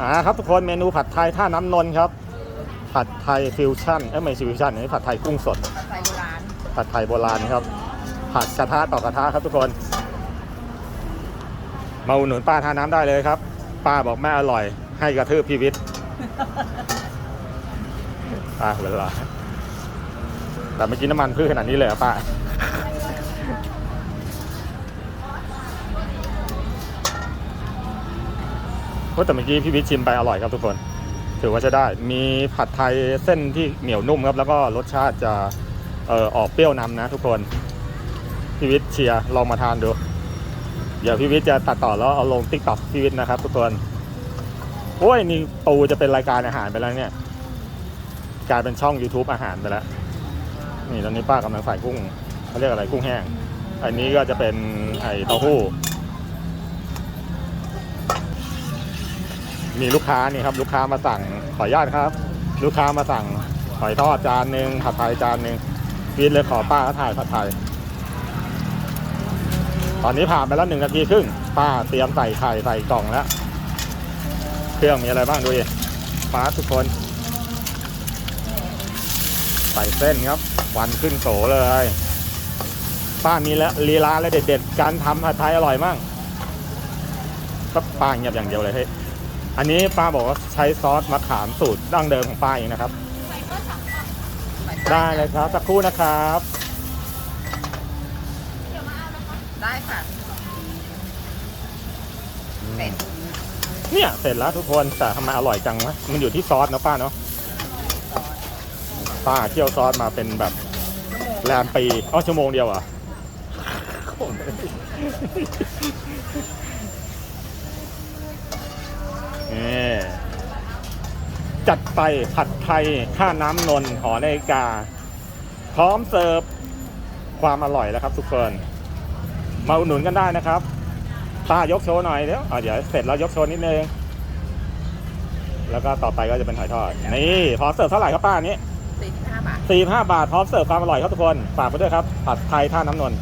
อ่าครับทุกคนเมนูผัดไทยท่าน้ำนนท์ครับ ผัดไทยฟิวชั่นเอ้ยไม่ฟิวชั่นอันนี้ผัดไทยกุ้งสดผัดไทยโบราณผัดไทยโบราณครับ ผัดกระทะต่อกระทะครับทุกคน มาอุดหนุนป้าทานน้ำได้เลยครับ ป้าบอกแม่อร่อย ให้กระทืบพีวิทย์ป้าเวลาแต่ไม่กินน้ำมันพืชขนาดนี้เลยเหรอป้า เพราะแต่เมื่อกี้พี่วิชิมไปอร่อยครับทุกคน ถือว่าจะได้มีผัดไทยเส้นที่เหนียวนุ่มครับ แล้วก็รสชาติจะเอ่อออกเปรี้ยวนำนะ ทุกคนพี่วิทเชียร์ลองมาทานดู เดี๋ยวพี่วิทย์จะตัดต่อแล้วเอาลงติ๊กต็อกพี่วิทย์นะครับ ทุกคนโอ้ยนี่ปูจะเป็นรายการอาหารไปแล้วเนี่ยกลายเป็นช่อง YouTube อาหารไปแล้ว นี่ตอนนี้ป้ากำลังใส่กุ้งเขาเรียกอะไรกุ้งแห้ง อันนี้ก็จะเป็นไอเต้าหู้ มีลูกค้านี่ครับลูกค้ามาสั่งขออนุญาตครับ ลูกค้ามาสั่งหอยทอดจานหนึ่งผัดไทยจานหนึ่งพีทเลยขอป้าถ่ายผัดไทย ตอนนี้ผ่านไปแล้วหนึ่งนาทีครึ่งป้าเตรียมใส่ไข่ใส่กล่องแล้ว เครื่องมีอะไรบ้างดูดิป้าทุกคน ใส่เส้นครับวันขึ้นโสเลยป้ามีแล้วลีลาและเด็ดๆ การทำผัดไทยอร่อยมากก็ป้าเงียบอย่างเดียวเลยเฮ้ย อันนี้ป้าบอกว่าใช้ซอสมะขามสูตรดั้งเดิมของป้าเองนะครับ ได้เลยครับสักครู่นะครับได้ค่ะเป็ดเนี่ยเสร็จแล้วทุกคนแต่ทำไมอร่อยจังวะมันอยู่ที่ซอสเนอะป้าเนาะป้าเคี่ยวซอสมาเป็นแบบแรมปีอ๋อชั่วโมงเดียวเหรอะ จัดไปผัดไทยท่าน้ำนนท์หอนาฬิกา พร้อมเสิร์ฟความอร่อยแล้วครับทุกคนมาอุดหนุนกันได้นะครับป้ายกโชว์หน่อยเดี๋ยวอะเดี๋ยวเสร็จแล้วยกโชว์นิดนึงแล้วก็ต่อไปก็จะเป็นหอยทอดนี่พร้อมเสิร์ฟเท่าไหร่ครับป้านี้สี่ห้าบาทสี่ห้าบาทพร้อมเสิร์ฟความอร่อยครับทุกคนฝากไปด้วยครับผัดไทยท่าน้ำนนท์